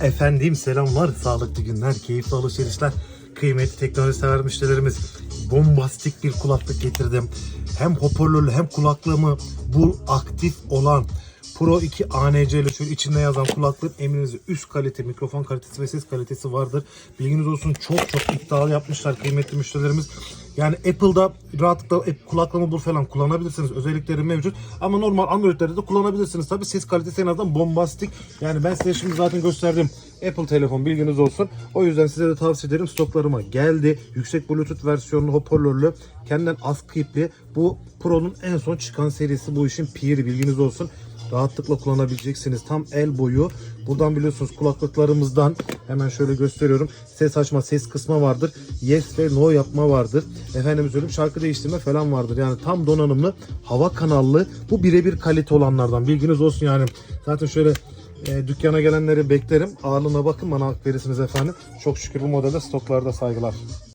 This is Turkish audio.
Efendim selamlar, sağlıklı günler, keyifli alışverişler. Kıymetli teknoloji sever müşterilerimiz bombastik bir kulaklık getirdim. Hem hoparlörlü hem kulaklığımı bu aktif olan Pro 2 ANC ile şöyle içinde yazan kulaklığın eminizde üst kalite mikrofon kalitesi ve ses kalitesi vardır. Bilginiz olsun çok çok iddialı yapmışlar kıymetli müşterilerimiz. Yani Apple'da rahatlıkla app- kulaklığımı bul falan kullanabilirsiniz. Özellikleri mevcut. Ama normal Android'lerde de kullanabilirsiniz. Tabi ses kalitesi en azından bombastik. Yani ben size şimdi zaten gösterdim. Apple telefon bilginiz olsun. O yüzden size de tavsiye ederim. Stoklarıma geldi. Yüksek Bluetooth versiyonlu hoparlörlü. Kendinden az klipli. Bu Pro'nun en son çıkan serisi. Bu işin piri bilginiz olsun rahatlıkla kullanabileceksiniz. Tam el boyu. Buradan biliyorsunuz kulaklıklarımızdan hemen şöyle gösteriyorum. Ses açma, ses kısma vardır. Yes ve no yapma vardır. Efendim söyleyeyim şarkı değiştirme falan vardır. Yani tam donanımlı, hava kanallı. Bu birebir kalite olanlardan. Bilginiz olsun yani. Zaten şöyle e, dükkana gelenleri beklerim. Ağırlığına bakın bana hak verirsiniz efendim. Çok şükür bu modelde stoklarda saygılar.